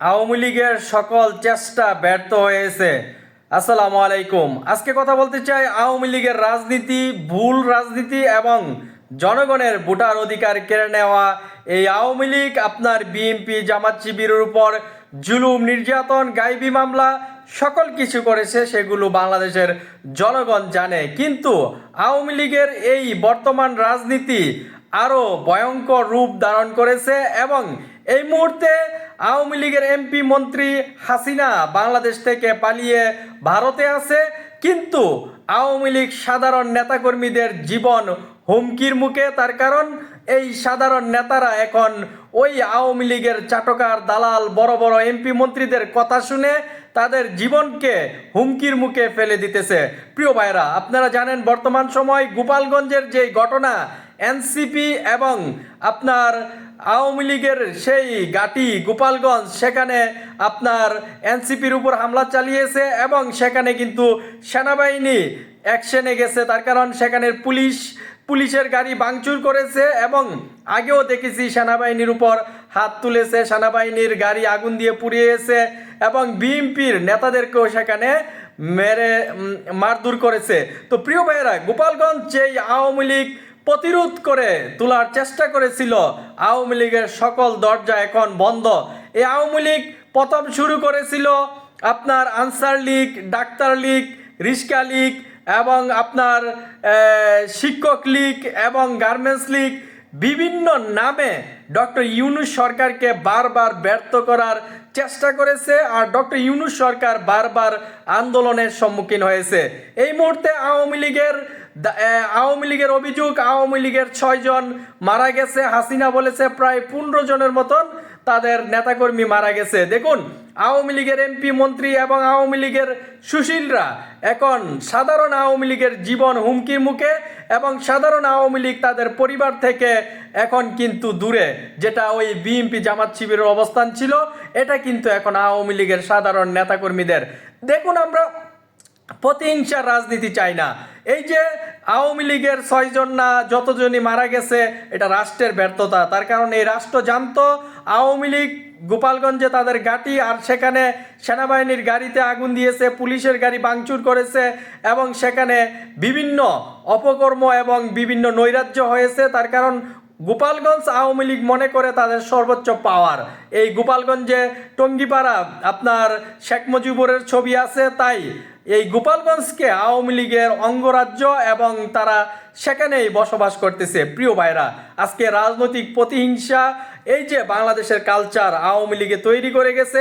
আওয়ামী লীগের সকল চেষ্টা ব্যর্থ হয়েছে। আসসালামু আলাইকুম। আজকে কথা বলতে চাই আওয়ামী লীগের রাজনীতি, ভুল রাজনীতি এবং জনগণের ভোটার অধিকার কেড়ে নেওয়া। এই আওয়ামী লীগ আপনার বিএনপি, জামাত শিবিরের উপর জুলুম, নির্যাতন, গাইবি মামলা সকল কিছু করেছে, সেগুলো বাংলাদেশের জনগণ জানে। কিন্তু আওয়ামী লীগের এই বর্তমান রাজনীতি আরও ভয়ঙ্কর রূপ ধারণ করেছে এবং এই মুহূর্তে আওয়ামী লীগের এমপি মন্ত্রী হাসিনা বাংলাদেশ থেকে পালিয়ে ভারতে আছে, কিন্তু আওয়ামী লীগ সাধারণ নেতাকর্মীদের জীবন হুমকির মুখে। তার কারণ, এই সাধারণ নেতারা এখন ওই আওয়ামী লীগের চাটকার দালাল, বড় বড় এমপি মন্ত্রীদের কথা শুনে তাদের জীবনকে হুমকির মুখে ফেলে দিতেছে। প্রিয় ভাইরা আপনারা জানেন বর্তমান সময় গোপালগঞ্জের যে ঘটনা এনসিপি এবং আপনার আওয়ামী লীগের সেই গাটি গোপালগঞ্জ, সেখানে আপনার এনসিপির উপর হামলা চালিয়েছে এবং সেখানে কিন্তু সেনাবাহিনী অ্যাকশনে গেছে। তার কারণ সেখানের পুলিশ, পুলিশের গাড়ি ভাঙচুর করেছে এবং আগেও দেখেছি সেনাবাহিনীর উপর হাত তুলেছে। সেনাবাহিনীর গাড়ি আগুন দিয়ে পুড়িয়েছে এবং বিএনপির নেতাদেরকেও সেখানে মেরে মারধর করেছে। তো প্রিয় ভাইয়েরা, গোপালগঞ্জ যেই আওয়ামী লীগ প্রতিরোধ করে তোলার চেষ্টা করেছিল। আওয়ামী লীগের সকল দরজা এখন বন্ধ। এই আওয়ামী লীগ প্রথম শুরু করেছিল আপনার আনসার লীগ, ডাক্তার লীগ রিস্কা লীগ এবং আপনার শিক্ষক লীগ এবং গার্মেন্টস লীগ। বিভিন্ন নামে ডক্টর ইউনুস সরকারকে বারবার ব্যর্থ করার চেষ্টা করেছে আর ডক্টর ইউনুস সরকার বারবার আন্দোলনের সম্মুখীন হয়েছে। এই মুহূর্তে আওয়ামী লীগের আওয়ামী লীগের অভিযোগ, আওয়ামী লীগের ছয়জন মারা গেছে। হাসিনা বলেছে প্রায় পনেরো জনের মতন তাদের নেতাকর্মী মারা গেছে। দেখুন, আওয়ামী লীগের এমপি, মন্ত্রী এবং আওয়ামী লীগের সুশীলরা এখন সাধারণ আওয়ামী লীগের জীবন হুমকির মুখে এবং সাধারণ আওয়ামী লীগ তাদের পরিবার থেকে এখন কিন্তু দূরে, যেটা ওই বিএনপি জামাত শিবিরের অবস্থান ছিল। এটা কিন্তু এখন আওয়ামী লীগের সাধারণ নেতাকর্মীদের। দেখুন আমরা প্রতিহিংসার রাজনীতি চাই না। এই যে আওয়ামী লীগের ছয়জন না যতজনই মারা গেছে, এটা রাষ্ট্রের ব্যর্থতা। তার কারণ এই রাষ্ট্র জানতো, আওয়ামী লীগ গোপালগঞ্জে তাদের গাটি আর সেখানে সেনাবাহিনীর গাড়িতে আগুন দিয়েছে, পুলিশের গাড়ি ভাঙচুর করেছে, এবং সেখানে বিভিন্ন অপকর্ম এবং বিভিন্ন নৈরাজ্য হয়েছে। তার কারণ গোপালগঞ্জ আওয়ামী লীগ মনে করে তাদের সর্বোচ্চ পাওয়ার। এই গোপালগঞ্জে টঙ্গিপাড়া, আপনার শেখ মুজিবুরের ছবি আছে, তাই এই গোপালগঞ্জকে আওয়ামী লীগের অঙ্গরাজ্য এবং তারা সেখানেই বসবাস করতেছে। প্রিয় ভাইরা, আজকে রাজনৈতিক প্রতিহিংসা, এই যে বাংলাদেশের কালচার আওয়ামী লীগে তৈরি করে গেছে,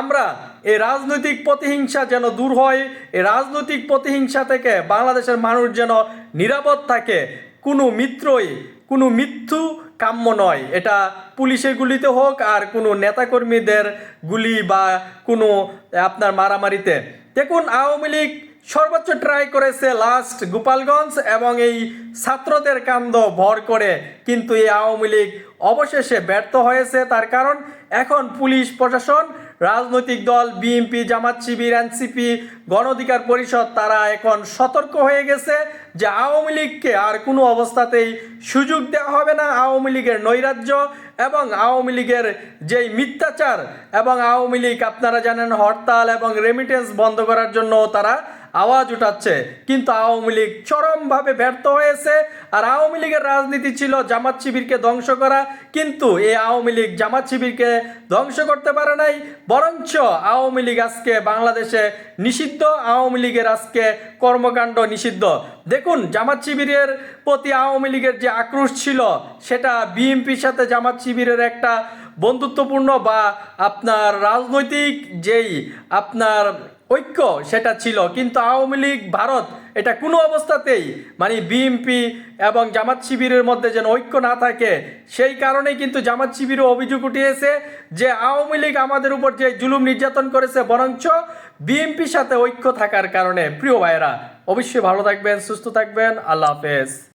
আমরা এই রাজনৈতিক প্রতিহিংসা যেন দূর হয় এই রাজনৈতিক প্রতিহিংসা থেকে বাংলাদেশের মানুষ যেন নিরাপদ থাকে, কোনো মিত্রই কোনো মৃত্যু কাম্য নয়। এটা পুলিশের গুলিতে হোক আর কোনো নেতাকর্মীদের গুলি বা কোনো আপনার মারামারিতে। দেখুন, আওয়ামী লীগ সর্বোচ্চ ট্রাই করেছে লাস্ট গোপালগঞ্জ এবং এই ছাত্রদের কান্দ ভর করে। কিন্তু এই আওয়ামী লীগ অবশেষে ব্যর্থ হয়েছে তার কারণ এখন পুলিশ প্রশাসন রাজনৈতিক দল বিএনপি জামাত শিবির এনসিপি গণধিকার পরিষদ, তারা এখন সতর্ক হয়ে গেছে যে আওয়ামী লীগকে আর কোনো অবস্থাতেই সুযোগ দেওয়া হবে না। আওয়ামী লীগের নৈরাজ্য এবং আওয়ামী লীগের যেই মিথ্যাচার এবং আওয়ামী লীগ, আপনারা জানেন হরতাল এবং রেমিটেন্স বন্ধ করার জন্য তারা আওয়াজ উঠাচ্ছে। কিন্তু আওয়ামী লীগ চরমভাবে ব্যর্থ হয়েছে। আর আওয়ামী লীগের রাজনীতি ছিল জামাত শিবিরকে ধ্বংস করা। কিন্তু এই আওয়ামী লীগ জামাত শিবিরকে ধ্বংস করতে পারে নাই। বরঞ্চ আওয়ামী লীগ আজকে বাংলাদেশে নিষিদ্ধ। আওয়ামী লীগের আজকে কর্মকাণ্ড নিষিদ্ধ। দেখুন, জামাত শিবিরের প্রতি আওয়ামী লীগের যে আক্রোশ ছিল, সেটা বিএনপির সাথে জামাত শিবিরের একটা বন্ধুত্বপূর্ণ বা আপনার রাজনৈতিক যেই আপনার ঐক্য, সেটা ছিল। কিন্তু আওয়ামী লীগ, ভারত, এটা কোনো অবস্থাতেই মানে বিএনপি এবং জামাত শিবিরের মধ্যে যেন ঐক্য না থাকে, সেই কারণেই কিন্তু জামাত শিবিরও অভিযোগ উঠিয়েছে যে আওয়ামী লীগ আমাদের উপর যে জুলুম নির্যাতন করেছে, বরঞ্চ বিএনপির সাথে ঐক্য থাকার কারণে। প্রিয় ভাইয়েরা, অবশ্যই ভালো থাকবেন, সুস্থ থাকবেন। আল্লাহ হাফেজ।